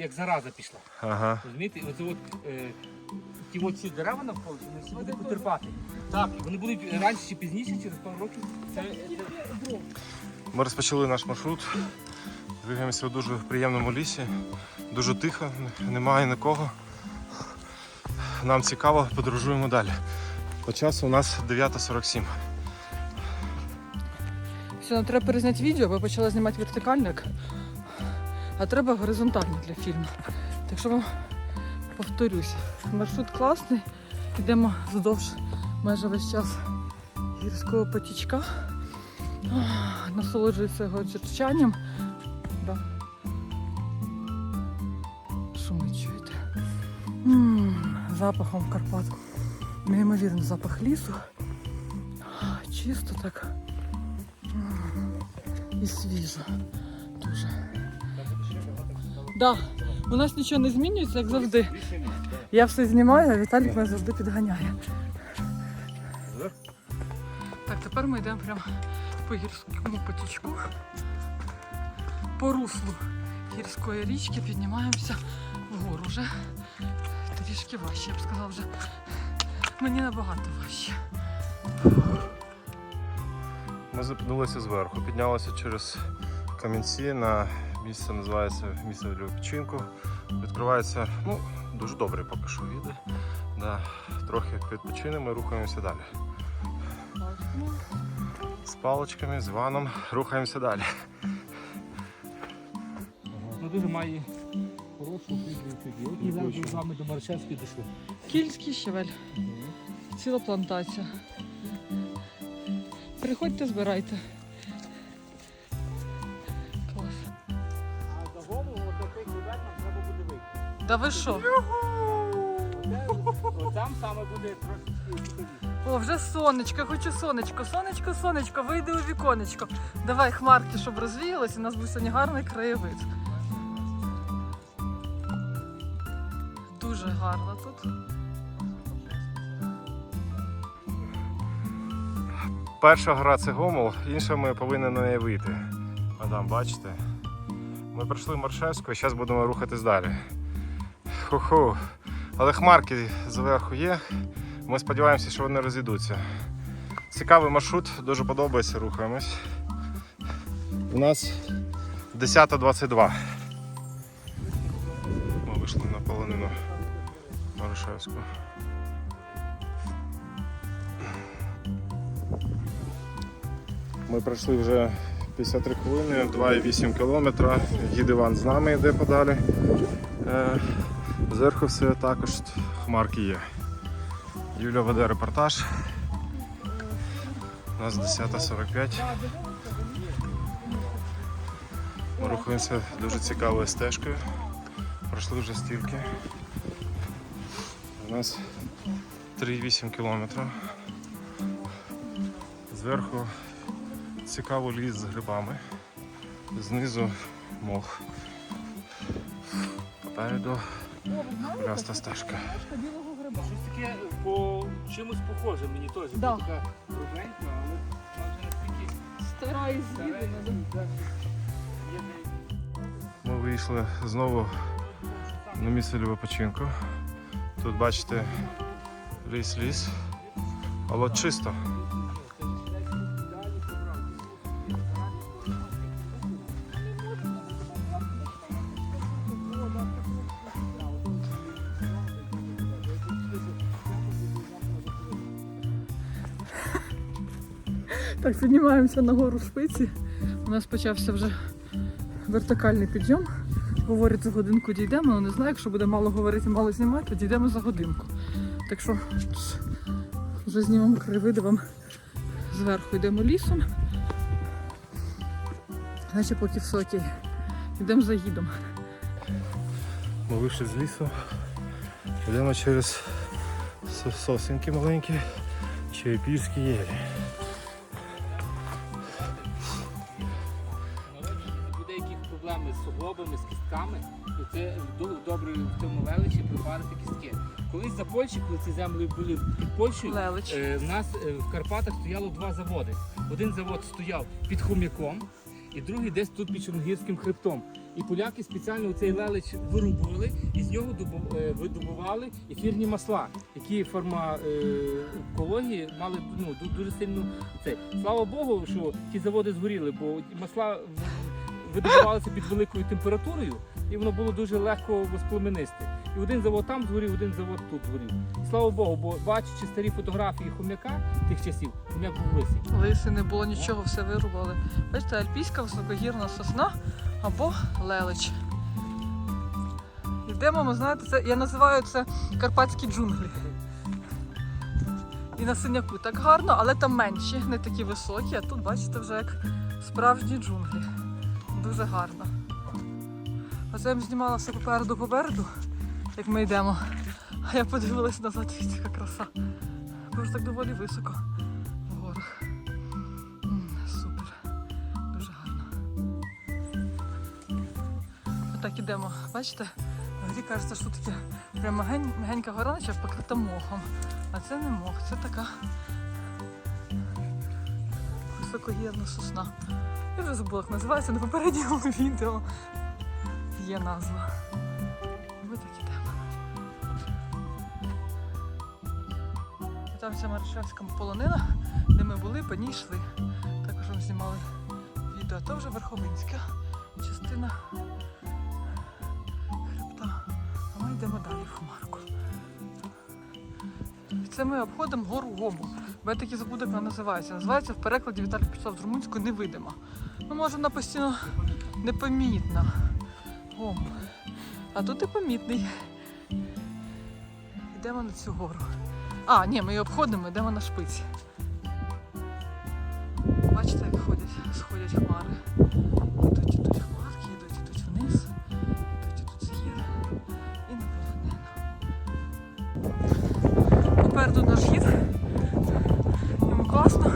Як зараза пішла. Ага. Розумієте, оце от е, ті от ці дерева навколо, вони всі будуть потерпати. Так, і вони будуть раніше чи пізніше, через пару років. Це, це... Ми розпочали наш маршрут. Двигаємося у дуже приємному лісі. Дуже тихо, немає нікого. Нам цікаво, подорожуємо далі. По часу у нас 9.47. Все, нам треба перезняти відео, бо почала знімати вертикальник, а треба горизонтально для фільму. Так що вам повторюсь, маршрут класний. Йдемо вздовж майже весь час гірського потічка. Ах, Насолоджуюся його черчанням. Да. Шуми чуєте. М, Запахом Карпат. Неймовірний запах лісу. Чисто так. І свіжо. Да. У нас нічого не змінюється, як завжди. Я все знімаю, а Віталік мене завжди підганяє. Так, тепер ми йдемо прямо по гірському потічку. По руслу гірської річки піднімаємося вгору вже. Трішки важче, я б сказала вже. Мені набагато важче. Ми зупинилися зверху, піднялися через камінці на місце, називається місце для відпочинку. Відкривається ну, дуже добре поки що віди. Да. Трохи відпочинемо і рухаємося далі. З паличками, з ваном рухаємося далі. Ну дуже має хорошу ми зараз з вами до Маршевської дійшли. Кільський щавель. Ціла плантація. Приходьте, збирайте. Да ви що? Там саме буде трошки. О, вже сонечко, хочу сонечко, сонечко, сонечко, вийди у віконечко. Давай хмарки, щоб розвіялись, і у нас був сьогодні гарний краєвид. Дуже гарно тут. Перша гора це Гомел, інша ми повинні на неї вийти. А там, бачите? Ми пройшли Маршевську і зараз будемо рухатись далі. Ху-ху. Але хмарки зверху є. Ми сподіваємося, що вони розійдуться. Цікавий маршрут, дуже подобається, рухаємось. У нас 10.22. Ми вийшли на полонину Маршевську. Ми пройшли вже 53 хвилини, 2,8 кілометра. Гід Іван з нами йде подалі. Зверху все також хмарки є. Юля веде репортаж. У нас 10.45. Ми рухаємося дуже цікавою стежкою. Пройшли вже стільки. У нас 3,8 кілометра. Зверху цікавий ліс з грибами. Знизу мох. Попереду ляста стежка. Щось таке по чимось похоже мені теж. Да. Така кругленька, але вона вже настільки Стара і старенька. Ми вийшли знову на місце для відпочинку. Тут бачите ліс-ліс, але чисто. Так, піднімаємося на гору шпиці. У нас почався вже вертикальний підйом. Говорить, за годинку дійдемо, але не знаю, якщо буде мало говорити, мало знімати, дійдемо за годинку. Так що вже знімемо краєвиди вам зверху йдемо лісом. Значить, поки все окей. Йдемо за гідом. Ми вийшли з лісу. Йдемо через сосенки маленькі, черепівські єлі. Цьому припарити кістки. Колись за Польщі, коли ці землі були Польщею, Лелич. е, в нас е, в Карпатах стояло два заводи. Один завод стояв під Хом'яком, і другий десь тут під Чорногірським хребтом. І поляки спеціально цей лелич вирубували і з нього добу- е, видобували ефірні масла, які фармакології мали ну, ду- дуже сильно це. Слава Богу, що ті заводи згоріли, бо масла в- видобувалися під великою температурою, і воно було дуже легко воспламенисти. І один завод там згорів, один завод тут згорів. Слава Богу, бо бачачи старі фотографії хом'яка тих часів, хом'як був лисий. Лиси не було нічого, все вирубали. Бачите, альпійська високогірна сосна або лелич. Йдемо, ми знаєте, це я називаю це карпатські джунглі. І на синяку так гарно, але там менші, не такі високі, а тут, бачите, вже як справжні джунглі. Дуже гарно. Оце я їм знімала все попереду попереду, як ми йдемо. А я подивилась назад, і яка краса. Бо ж так доволі високо в горах. Супер. Дуже гарно. Отак ідемо. Бачите? Взагалі кажеться, що таке прямо ген- мягенька гора, наче покрита мохом. А це не мох, це така високогірна сосна. Я вже забула, як називається на попередньому відео. Є назва. Там ця Маршевська полонина, де ми були, по ній йшли. Також ми знімали відео. А то вже Верховинська частина хребта. А ми йдемо далі в Хмарку. Це ми обходимо гору Гому. Бо я забуду, як вона називається. Називається в перекладі Віталій писав з румунською невидима. Ну, може, вона постійно непомітна. Гому. А тут і помітний. Йдемо на цю гору. А, ні, ми її обходимо, йдемо на шпиці. Бачите, як ходять, сходять хмари. Ідуть, ідуть хмарки, ідуть, ідуть вниз, ідуть, ідуть з гір і на полонину. Попереду наш гід. Йому класно.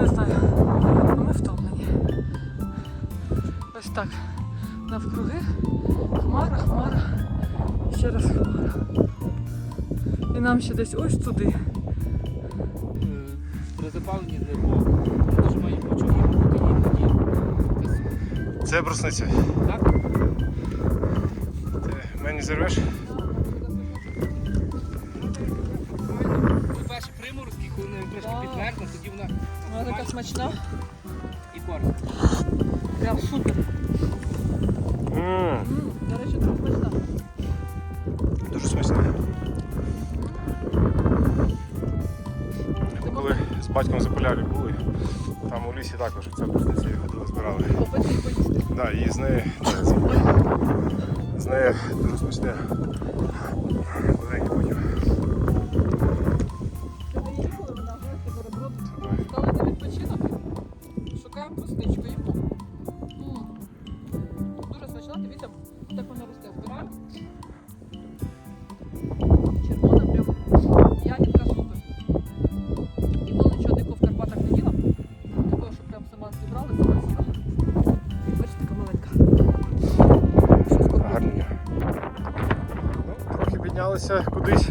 Не знаю, ми втомлені. Ось так. Навкруги. Хмара, хмара. Ще раз. І нам ще десь ось туди. При запаленні не було. Дуже має почуття бути і Це брусниця. Так? Ти мені зірвеш? Тут перші приморозки, коли вони трошки Да. тоді вона Вона така смачна. і корм. Прям супер. М, батьком за полярі були, там у лісі також ця брусниця ходили, збирали. Да, і з неї з неї дуже смачне. Маленький потім. Трохи кудись.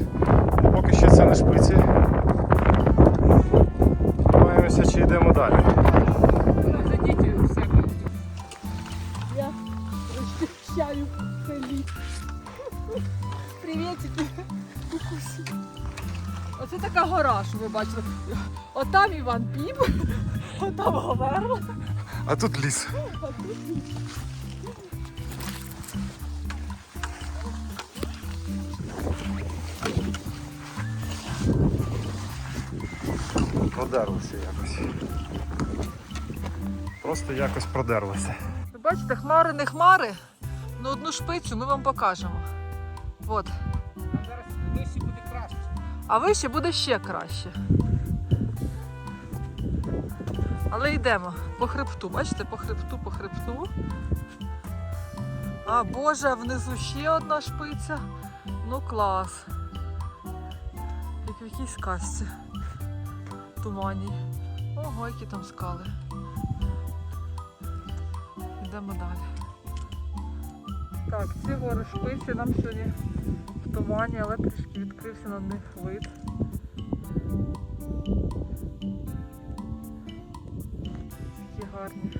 Поки ще це на шпиці. Сподіваємося, чи йдемо далі. Я розчищаю хелі. Привітики. Оце така гора, що ви бачили. Отам Іван Піп, отам Говерла, А тут ліс. а тут ні. Продерлося якось. Просто якось продерлося. Ви бачите, хмари не хмари, але одну шпицю ми вам покажемо. От. Там зараз вище буде краще. А вище буде ще краще. Але йдемо по хребту, бачите, по хребту, по хребту. А Боже, внизу ще одна шпиця. Ну клас. Як в якійсь казці. Тумані. Ого, які там скали. Йдемо далі. Так, ці гори шпиці нам сьогодні в тумані, але трішки відкрився на них вид. Такі гарні.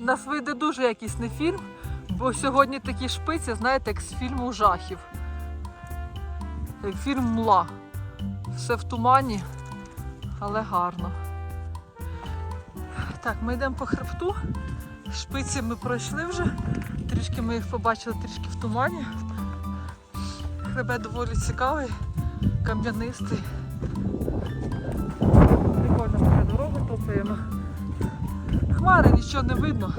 У нас вийде дуже якісний фільм, бо сьогодні такі шпиці, знаєте, як з фільму жахів. Як фільм Мла. Все в тумані, але гарно. Так, ми йдемо по хребту. Шпиці ми пройшли вже. Трішки ми їх побачили трішки в тумані. Хребет доволі цікавий, кам'янистий. Прикольно така дорога топаємо. Хмари нічого не видно.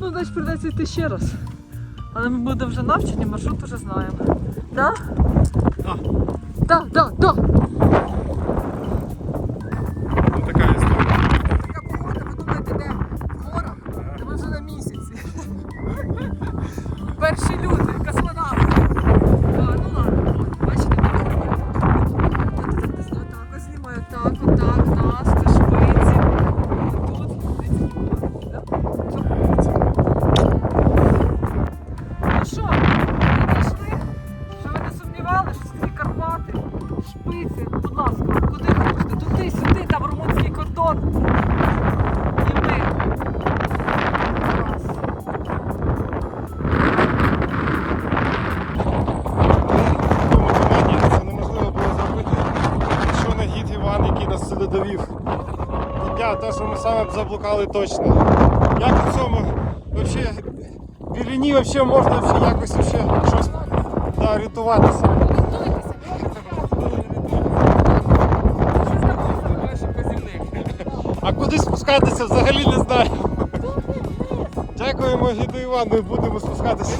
Ну, значить прийдеться йти ще раз. Але ми будемо вже навчені, маршрут вже знаємо. Да? Да, да, да. Шпиці, будь ласка, куди хочете? Туди, сюди, там румунський кордон. І ми. В це неможливо було зробити, якщо не гід Іван, який нас сюди довів. Я те, що ми саме б заблукали точно. Як у цьому вообще біліні вообще можна вообще якось вообще щось да, орієнтуватися. А куди спускатися взагалі не знаю. Дякуємо гіду Івану і будемо спускатися.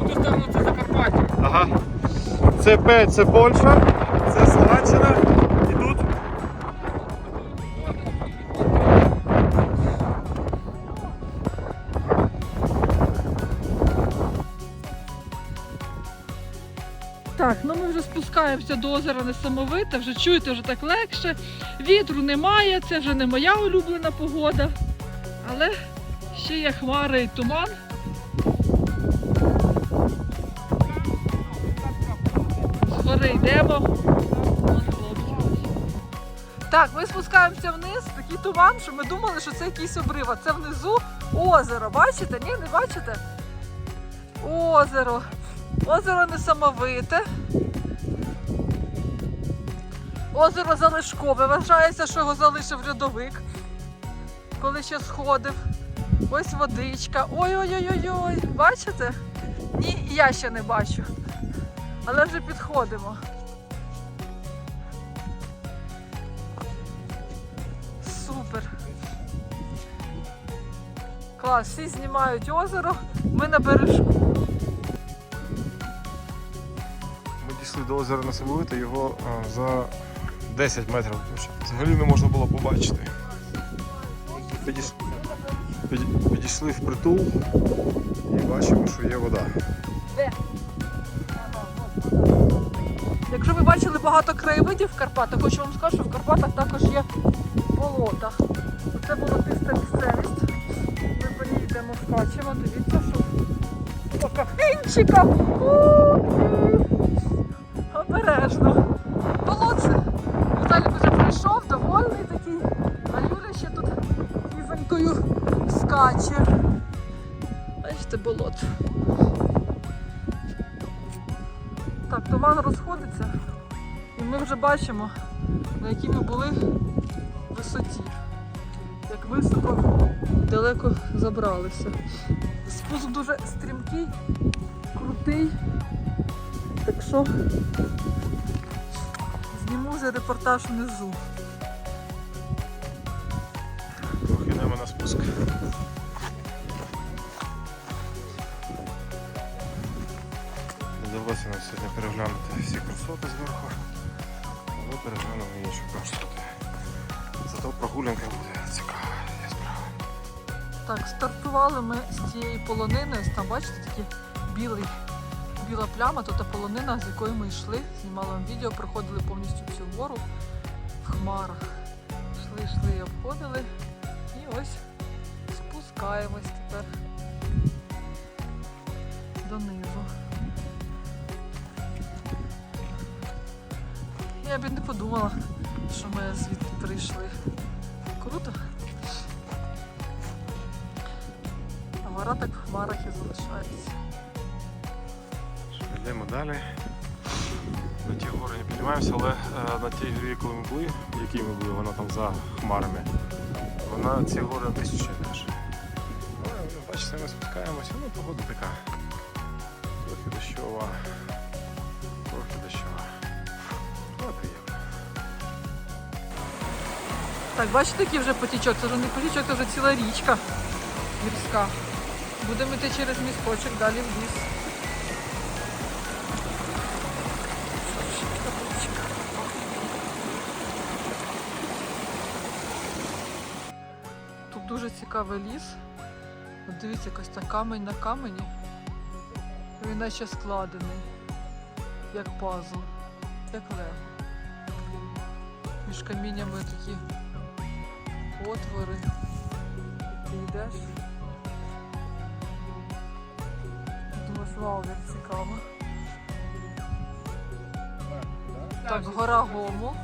У ту сторону це Закарпаття. Ага. Це П, це Польща, спускаємося до озера Несамовите, вже чуєте, вже так легше. Вітру немає, це вже не моя улюблена погода. Але ще є хмари і туман. Згори йдемо. Так, ми спускаємося вниз, такий туман, що ми думали, що це якийсь обрив. Це внизу озеро. Бачите? Ні, не бачите? Озеро. Озеро несамовите. Озеро залишкове. Вважається, що його залишив льодовик, коли ще сходив. Ось водичка. Ой-ой-ой-ой. Бачите? Ні, я ще не бачу. Але вже підходимо. Супер. Клас, всі знімають озеро. Ми на бережку. Ми дійшли до озера Несамовите, його а, за 10 метрів взагалі не можна було побачити. Підійшли, піді- підійшли в притул і бачимо, що є вода. Якщо ви бачили багато краєвидів в Карпатах, хочу вам сказати, що в Карпатах також є болота. Це болотиста місцевість. Ми по йдемо скачемо, дивіться, що така інчика. Обережно. Скаче. Бачите, болото. Так, туман розходиться, і ми вже бачимо, на якій ми були висоті. Як високо далеко забралися. Спуск дуже стрімкий, крутий. Так що зніму вже репортаж внизу. Спуск. Не вдалося нам сьогодні переглянути всі красоти зверху, але переглянемо інші красоти. Зато прогулянка буде цікава, я справа. Так, стартували ми з цієї полонини. Ось там, бачите, такий білий, біла пляма, тут та полонина, з якої ми йшли. Знімала вам відео, проходили повністю всю гору в хмарах. Йшли, йшли і обходили. І ось спускаємось тепер донизу. Я б не подумала, що ми звідти прийшли. Круто. А гора так в хмарах і залишається. Йдемо далі. На ті гори не піднімаємося, але е, на тій горі, коли ми були, якій ми були, вона там за хмарами. Вона ці гори тисячі теж. Ну, бачите, ми спускаємося, ну погода така. Трохи дощова. Трохи дощова. Приємно. Так, бачите, який вже потічок? Це вже не потічок, це вже ціла річка гірська. Будемо йти через місточок далі в ліс. Тут дуже цікавий ліс. От дивіться, якось так камень на камені. Він наче складений, як пазл, як лего. Між каміннями такі отвори. Ти йдеш. Думаєш, вау, як цікаво. Так, гора Гому.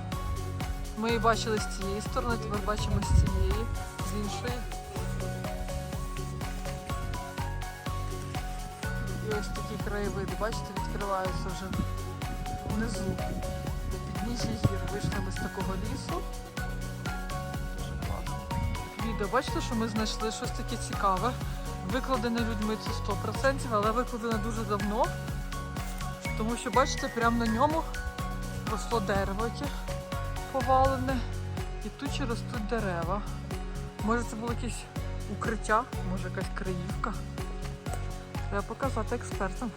Ми її бачили з цієї сторони, тепер бачимо з цієї, з іншої. І ось такі краєвиди, бачите, відкриваються вже внизу. Підніжжя гір вийшли ми з такого лісу. Дуже класно. Відео, бачите, що ми знайшли щось таке цікаве. Викладене людьми це 100%, але викладене дуже давно. Тому що, бачите, прямо на ньому росло дерево, яке повалене. І тут ще ростуть дерева. Може це було якесь укриття, може якась краївка. Треба показати експертам.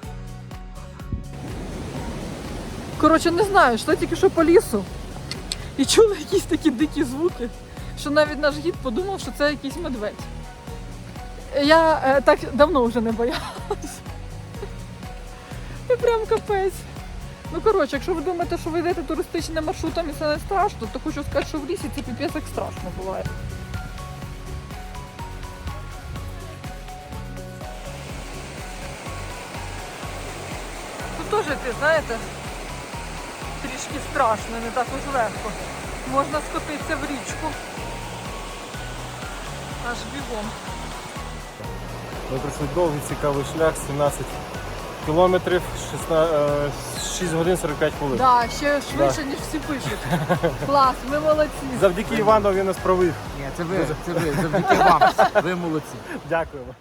Коротше, не знаю, йшли тільки що по лісу і чули якісь такі дикі звуки, що навіть наш гід подумав, що це якийсь медведь. Я е, так давно вже не боялась. Прям капець. Ну коротше, якщо ви думаєте, що ви йдете туристичним маршрутом і це не страшно, то хочу сказати, що в лісі це піпець як страшно буває. Ти знаєте, трішки страшно, не так уж легко. Можна скотитися в річку. Аж бігом. Ми пройшли довгий цікавий шлях, 17 кілометрів, 16, 6 годин 45 хвилин. Так, ще швидше, ніж всі пишуть. Клас, ми молодці. Завдяки Івану він нас провів. Ні, це ви, це ви, завдяки вам. Ви молодці. Дякуємо.